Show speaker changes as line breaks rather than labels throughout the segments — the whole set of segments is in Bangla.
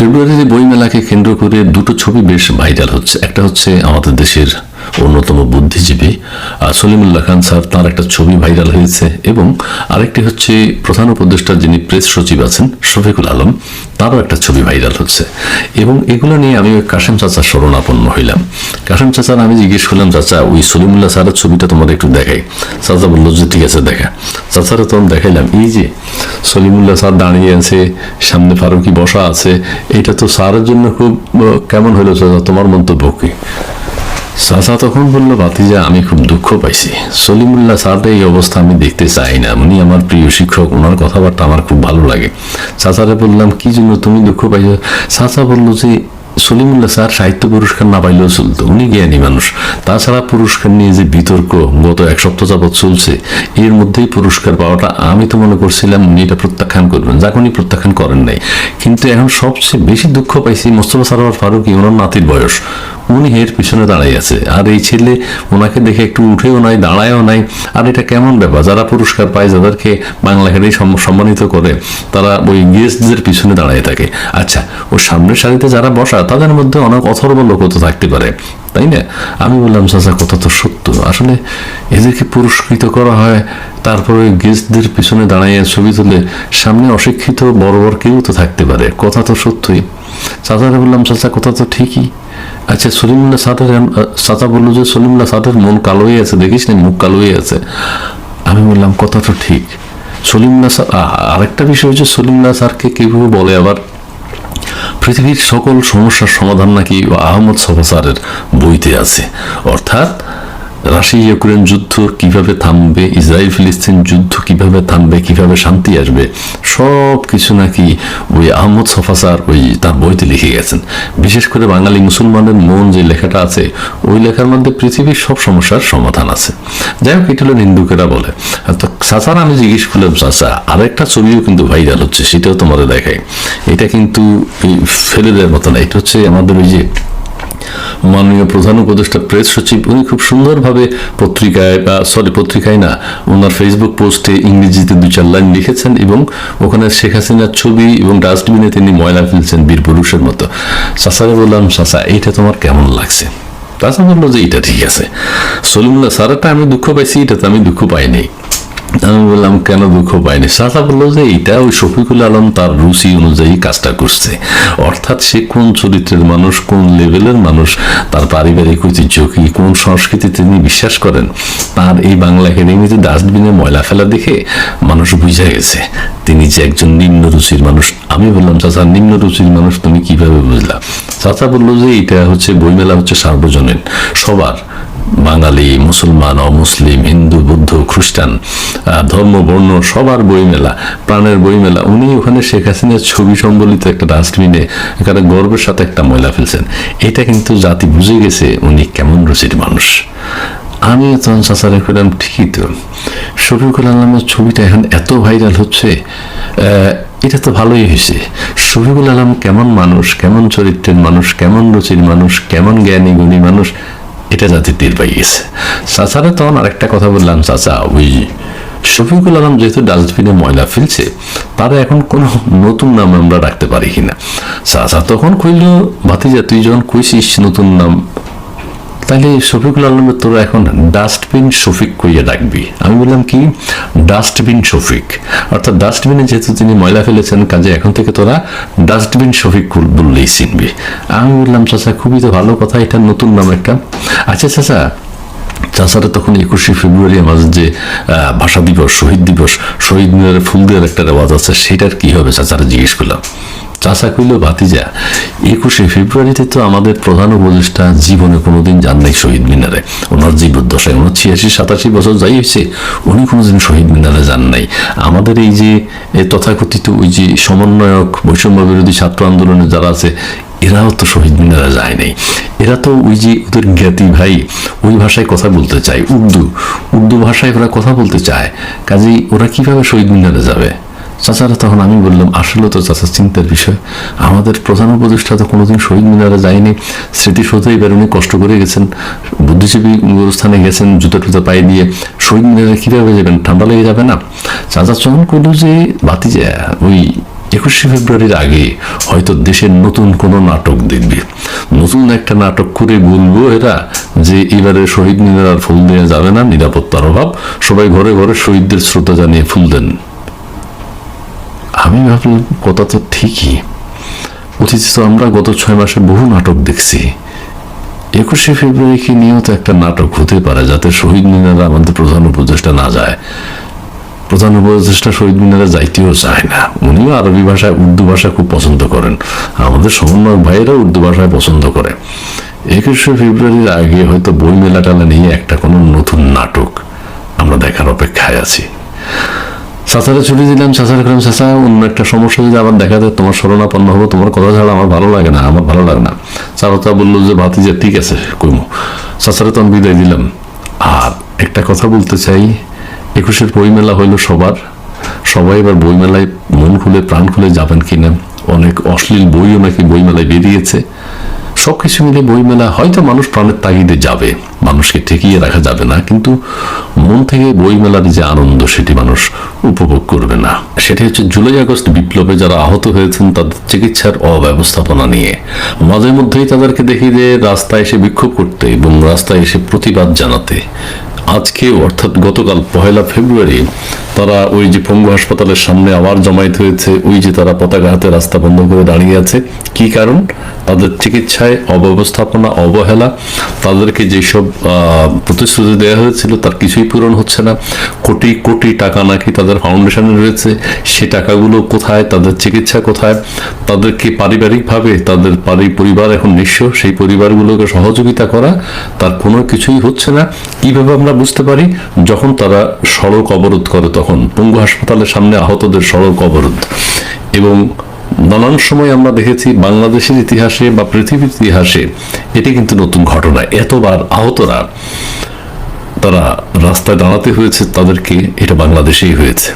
ফেব্রুয়ারির বইমেলাকে কেন্দ্র করে দুটো ছবি বেশ ভাইরাল হচ্ছে। একটা হচ্ছে আমাদের দেশের অন্যতম বুদ্ধিজীবী সলিমুল্লাহ খান স্যার, তার একটা ছবি ভাইরাল হয়েছে এবং আরেকটি হচ্ছে প্রধান উপদেষ্টা যিনি প্রেস সচিব আছেন, শফিকুল আলম, তারও একটা ছবি ভাইরাল হচ্ছে। এবং এগুলো নিয়ে আমি কাশেম চাচার শরণাপন্ন হইলাম। কাশেম চাচার আমি জিজ্ঞেস করলাম, চাচা, ওই সলিমুল্লাহ স্যারের ছবিটা তোমার একটু দেখাই। চাচা বলল যে ঠিক আছে, দেখা। চাচারা তখন দেখাইলাম, এই যে সলিমুল্লাহ স্যার দাঁড়িয়ে আছে, সামনে ফারুকি বসা আছে এটা তো স্যারের জন্য খুব কেমন হলো চাচা, তোমার মন্তব্য কি? চাচা তখন বলল বাতিজা আমি খুব দুঃখ পাইছি। সলিমুল্লাহ স্যারটা এই অবস্থা আমি দেখতে চাই না। উনি আমার প্রিয় শিক্ষক ওনার কথাবার্তা আমার খুব ভালো লাগে। চাচারে বললাম, কি জন্য তুমি দুঃখ পাইছো? চাচা বলল, যে সলিমুল্লাহ স্যার সাহিত্য পুরস্কার না পাইলেও চলতো। উনি জ্ঞানী মানুষ। তাছাড়া পুরস্কার নিয়ে যে বিতর্ক গত এক সপ্তাহ যাবৎ চলছে, এর মধ্যেই পুরস্কার পাওয়াটা আমি তো মনে করছিলাম উনি এটা প্রত্যাখ্যান করবেন। যাকে, উনি প্রত্যাখ্যান করেন নাই। কিন্তু এখন সবচেয়ে বেশি দুঃখ পাইছি মোস্তফা সারোয়ার ফারুকি, ওনার নাতির বয়স। উনি এর পিছনে দাঁড়াই আছে। আর এই ছেলে ওনাকে দেখে একটু উঠেও নাই, দাঁড়ায়ও নাই। আর এটা কেমন ব্যাপার? যারা পুরস্কার পায়, যাদেরকে বাংলা সম- সম্মানিত করে, তারা ওই গেস্টদের পিছনে দাঁড়ায় থাকে। আচ্ছা ওর সামনের সারিতে যারা বসা, তাদের মধ্যে অনেক অথর্ব লোক তো থাকতে পারে। তাই না? আমি বললাম, চাচা, কথা তো সত্য। আসলে এদেরকে পুরস্কৃত করা হয়, তারপরে গেস্টদের পিছনে দাঁড়াইয়ে ছবি তুলে, সামনে অশিক্ষিত বড় বড় কেউ তো থাকতে পারে। কথা তো সত্যই। চাচাকে বললাম, চাচা, কথা তো ঠিকই। আচ্ছা সলিমুল্লাহ সাদের চাচা বলল যে সলিমুল্লাহ সাদের মন কালো হয়ে আছে, দেখিস না, মুখ কালো হয়ে আছে। আমি বললাম, কথা তো ঠিক। সলিমুল্লাহ স্যার আরেকটা বিষয় হচ্ছে সলিমুল্লাহ স্যারকে কীভাবে বলে আবার? পৃথিবীর সকল সমস্যার সমাধান নাকি আহমদ সফা সারের বইতে আছে। অর্থাৎ রাশিয়া ইউক্রেন যুদ্ধ কীভাবে থামবে, ইসরায়েল ফিলিস্তিন যুদ্ধ কীভাবে থামবে, কীভাবে শান্তি আসবে সব কিছু নাকি ওই আহমদ সফা স্যার ওই তার বইতে লিখে গেছেন। বিশেষ করে বাঙালি মুসলমানের মন যে লেখাটা আছে, ওই লেখার মধ্যে পৃথিবীর সব সমস্যার সমাধান আছে। যাই হোক, এটা হলো নিন্দুকেরা বলে। তো চাচার আমি জিজ্ঞেস করলাম চাচা আরেকটা ছবিও কিন্তু ভাইরাল হচ্ছে, সেটাও তোমাদের দেখায় এটা কিন্তু ফেলে দেওয়ার মতো না, এটা হচ্ছে আমাদের ওই যে মাননীয় প্রধান উপদেষ্টা প্রেস সচিব, উনি খুব সুন্দরভাবে পত্রিকায় বা সরি পত্রিকায় না, ওনার ফেসবুক পোস্টে ইংরেজিতে দু চার লাইন লিখেছেন এবং ওখানে শেখ হাসিনার ছবি এবং ডাস্টবিনে তিনি ময়লা ফেলছেন বীর পুরুষের মতো। চাচারে বললাম চাচা এইটা তোমার কেমন লাগছে? চাচা বলল যে এটা ঠিক আছে। সলিমুল্লাহ স্যারটা আমি দুঃখ পাইছি, এটাতে আমি দুঃখ পাইনি। আমি বললাম, কেন দুঃখ পাইনি? চাচা বলল যে, এটা ওই শফিকুল আলম তার রুচি অনুযায়ী কাজটা করছে। অর্থাৎ সে কোন চরিত্রের মানুষ, কোন লেভেলের মানুষ, তার পারিবারিক ঐতিহ্য কি, কোন সংস্কৃতি তিনি বিশ্বাস করেন? তার এই বাংলা একাডেমিতে ডাস্টবিনে ময়লা ফেলা দেখে মানুষ বুঝে গেছে, তিনি যে একজন নিম্ন রুচির মানুষ। আমি বললাম, চাচা, নিম্ন রুচির মানুষ তুমি কীভাবে বুঝলা? চাচা বলল যে, এটা হচ্ছে বইমেলা হচ্ছে সার্বজনীন, সবার। বাঙালি, মুসলমান, অমুসলিম, হিন্দু, বৌদ্ধ, খ্রিস্টান ধর্ম, বর্ণ, সবার বইমেলা, প্রাণের বইমেলা, উনি ওখানে শেখ হাসিনার ছবি সম্বলিত একটা ডাস্টবিনে এখানে গর্বের সাথে একটা ময়লা ফেলছেন। এটা কিন্তু জাতি বুঝে গেছে উনি কেমন রুচির মানুষ। আমি তখন চাচারে করলাম ঠিকই তো। শফিকুল আলমের ছবিটা এখন এত ভাইরাল হচ্ছে এটা তো ভালোই হয়েছে। শফিকুল আলম কেমন মানুষ, কেমন চরিত্রের মানুষ, কেমন রুচির মানুষ, কেমন জ্ঞানী, গুণী মানুষ এটা জাতির টের পাই গেছে চাচারা তখন আরেকটা কথা বললাম, চাচা, ওই শফিকুল আলম যেহেতু ডাস্টবিনে ময়লা ফেলছে, তারা এখন কোনো নতুন নাম আমরা রাখতে পারি কিনা? চাচা তখন কইল, ভাতিজা, তুই যখন কইছিস নতুন নাম তাহলে শফিকুল আলমের তোরা এখন ডাস্টবিন শফিক কইয়া ডাকবি। আমি বললাম, কি? ডাস্টবিন শফিক? অর্থাৎ ডাস্টবিনে যেহেতু তিনি ময়লা ফেলেছেন, কাজে এখন থেকে তোরা ডাস্টবিন শফিক বললেই চিনবি। আমি বললাম, চাচা, খুবই তো ভালো কথা, এটা নতুন নাম একটা। আচ্ছা চাচা। চাচারা তখন একুশে ফেব্রুয়ারি আমাদের যে ভাষা দিবস, শহীদ দিবস শহীদ মিনারে ফুল দেওয়ার একটা রেওয়াজ আছে, সেটার কি হবে, চাচারা জিজ্ঞেস করলাম। চাচা কইল, ভাতিজা, একুশে ফেব্রুয়ারিতে তো আমাদের প্রধান উপদেষ্টা জীবনে কোনোদিন যান নাই শহীদ মিনারে। ওনার জীবদ্দশায় ওনার ছিয়াশি সাতাশি বছর যাই হয়েছে উনি কোনোদিন শহীদ মিনারে যান নাই। আমাদের এই যে তথাকথিত ওই যে সমন্বয়ক বৈষম্য বিরোধী ছাত্র আন্দোলনে যারা আছে, এরাও তো শহীদ মিনারে যায় নাই। এরা তো ওই যে ওদের জ্ঞাতি ভাই, ওই ভাষায় কথা বলতে চায়, উর্দু। উর্দু ভাষায় ওরা কথা বলতে চায়। কাজেই ওরা কীভাবে শহীদ মিনারে যাবে? চাচারা তখন আমি বললাম, আসলে তো চাচার চিন্তার বিষয়। আমাদের প্রধান উপদেষ্টা তো কোনোদিন শহীদ মিনারে যায়নি। স্মৃতিসৌধে এবার উনি কষ্ট করে গেছেন, বুদ্ধিজীবী স্থানে গেছেন, জুতো টুতো পায়ে দিয়ে শহীদ মিনারে কীভাবে যাবেন? ঠান্ডা লেগে যাবে না? চাচা চয়ন করল যে বাতি যায় ওই একুশে ফেব্রুয়ারির আগে হয়তো দেশের নতুন কোনো নাটক দেখবে। নতুন একটা নাটক করে বলব এরা, যে এবারে শহীদ মিনার ফুল দেওয়া যাবে না, নিরাপত্তার অভাব। সবাই ঘরে ঘরে শহীদদের শ্রদ্ধা জানিয়ে ফুল দেন। আমি ভাবলাম, কথা তো ঠিকই। অতীতে তো আমরা গত ছয় মাসে বহু নাটক দেখছি। একুশে ফেব্রুয়ারিকে নিয়েও তো একটা নাটক হতে পারে যাতে শহীদ মিনারে আমাদের প্রধান উপদেষ্টা না যায়? প্রধান উপদেষ্টা শহীদ মিনারে যাইতেও চায় না। উনিও আরবি ভাষায় উর্দু ভাষা খুব পছন্দ করেন। আমাদের সমন্বয়ক ভাইয়েরা উর্দু ভাষায় পছন্দ করে। একুশে ফেব্রুয়ারির আগে হয়তো বই মেলা টালা নিয়ে একটা কোনো নতুন নাটক আমরা দেখার অপেক্ষায় আছি। চাচারে ছুটি দিলাম, চাচারে করলাম চাচা, অন্য একটা সমস্যা যদি আবার দেখা যায় তোমার শরণাপন্ন হব, তোমার কথা ছাড়া আমার ভালো লাগে না, আমার ভালো লাগে না। চাচা বলল যে, ভাতিজা, ঠিক আছে, কইমু। চাচারে তো আমি বিদায় দিলাম। আর একটা কথা বলতে চাই, একুশের বইমেলা হইল সবার। সবাই এবার বইমেলায় মন খুলে, প্রাণ খুলে যাবেন কিনা? অনেক অশ্লীল বইও নাকি বইমেলায় বেরিয়েছে। সবকিছু মিলে বইমেলা, হয়তো মানুষ প্রাণের তাগিদে যাবে। মানুষকে ঠেকিয়ে রাখা যাবে না, কিন্তু মন থেকে বইমেলার যে আনন্দ, সেটি মানুষ উপভোগ করবে না। সেটি হচ্ছে জুলাই আগস্ট বিপ্লবে যারা আহত হয়েছেন, তাদের চিকিৎসার অব্যবস্থাপনা নিয়ে। মাঝে মধ্যেই তাদেরকে দেখি যে রাস্তায় এসে বিক্ষোভ করতে এবং রাস্তায় এসে প্রতিবাদ জানাতে। আজকে, অর্থাৎ গতকাল পহেলা ফেব্রুয়ারি তারা ওই যে পঙ্গু হাসপাতালের সামনে আবার জমায়েত হয়েছে, ওই যে তারা পতাকা হাতে রাস্তা বন্ধ করে দাঁড়িয়ে আছে। কি কারণ? তাদের চিকিৎসায় অব্যবস্থাপনা, অবহেলা, তাদেরকে যেসব প্রতিশ্রুতি দেওয়া হয়েছিল তার কিছুই পূরণ হচ্ছে না। কোটি কোটি টাকা নাকি তাদের ফাউন্ডেশনে রয়েছে, সে টাকাগুলো কোথায়, তাদের চিকিৎসা কোথায়? তাদেরকে পারিবারিকভাবে তাদের পারি পরিবার এখন নিঃস্ব? সেই পরিবারগুলোকে সহযোগিতা করা তার কোনো কিছুই হচ্ছে না। কীভাবে আমরা বুঝতে পারি? যখন তারা সড়ক অবরোধ করে, তখন পঙ্গু হাসপাতালের সামনে আহতদের সড়ক অবরোধ। এবং নানান সময় আমরা দেখেছি বাংলাদেশের ইতিহাসে বা পৃথিবীর ইতিহাসে এটি কিন্তু নতুন ঘটনা। এতবার আহতরা তারা রাস্তায় দাঁড়াতে হয়েছে, তাদেরকে এটা বাংলাদেশেই হয়েছে।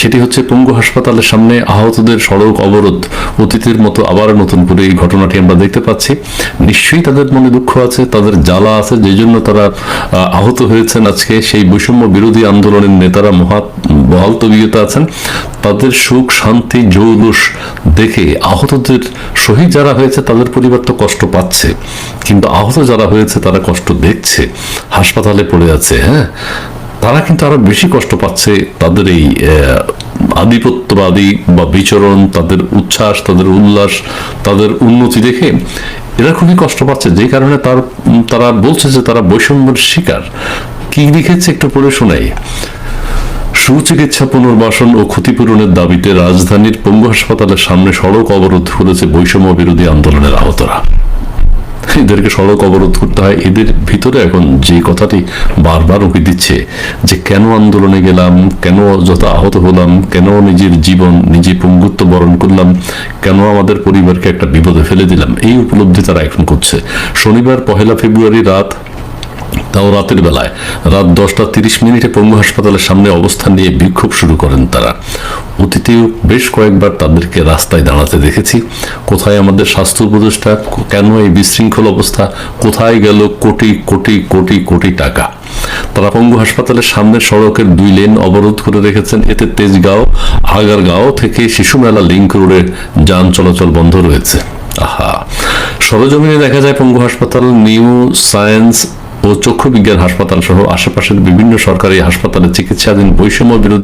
সেটি হচ্ছে পঙ্গু হাসপাতালের সামনে আহতদের সড়ক অবরোধ। অতীতের মতো আবার নতুন করে এই ঘটনাটি আমরা দেখতে পাচ্ছি। নিশ্চয়ই তাদের মনে দুঃখ আছে, তাদের জ্বালা আছে যে জন্য তারা আহত হয়েছেন আজকে। সেই বৈষম্য বিরোধী আন্দোলনের নেতারা মহা বহাল তবিয়তে আছেন। তাদের সুখ, শান্তি, জৌলুস দেখে আহতদের শহীদ যারা হয়েছে, তাদের পরিবার তো কষ্ট পাচ্ছে। কিন্তু আহত যারা হয়েছে, তারা কষ্ট দেখছে। হাসপাতালে পড়ে আছে হ্যাঁ? তারা কিন্তু আরও বেশি কষ্ট পাচ্ছে তাদের এই আধিপত্যবাদী বা বিচরণ, তাদের উচ্ছ্বাস, তাদের উল্লাস, তাদের উন্নতি দেখে এরা খুবই কষ্ট পাচ্ছে। যে কারণে তার, তারা বলছে যে তারা বৈষম্যের শিকার। কি লিখেছে একটু পড়ে শোনাই। সুচিকিৎসা পুনর্বাসন ও ক্ষতিপূরণের দাবিতে রাজধানীর পঙ্গু হাসপাতালের সামনে সড়ক অবরোধ করেছে বৈষম্য বিরোধী আন্দোলনের আহতরা। এদেরকে সড়ক অবরোধ করতে হয়। এদের ভিতরে এখন যে কথাটি বারবার উঁকি দিচ্ছে, যে কেন আন্দোলনে গেলাম, কেন যত আহত হলাম, কেন নিজের জীবন, নিজে পঙ্গুত্ব বরণ করলাম, কেন আমাদের পরিবারকে একটা বিপদে ফেলে দিলাম, এই উপলব্ধি তারা এখন করছে। শনিবার পহেলা ফেব্রুয়ারি রাত তাও রাতের বেলায় রাত দশটা তিরিশ মিনিটে পঙ্গু হাসপাতালের সামনে অবস্থান নিয়ে বিক্ষোভ শুরু করেন তারা। অতীতেও বেশ কয়েকবার তাদেরকে রাস্তায় দাঁড়াতে দেখেছি। কোথায় আমাদের স্বাস্থ্য উপদেষ্টা, কেন এই বিশৃঙ্খল অবস্থা, কোথায় গেল কোটি কোটি কোটি কোটি টাকা। তারা পঙ্গু হাসপাতালের সামনের সড়কের দুই লেন অবরোধ করে রেখেছেন। এতে তেজগাঁও, আগারগাঁও থেকে শিশু মেলা লিঙ্ক রোডে যান চলাচল বন্ধ রয়েছে। আহা! সরজমিনে দেখা যায় পঙ্গু হাসপাতাল, নিউ সায়েন্স ও চক্ষু বিজ্ঞান হাসপাতাল সহ আশেপাশের বিভিন্ন সরকারি হাসপাতালে চিকিৎসাধীন বৈষম্য বিরোধী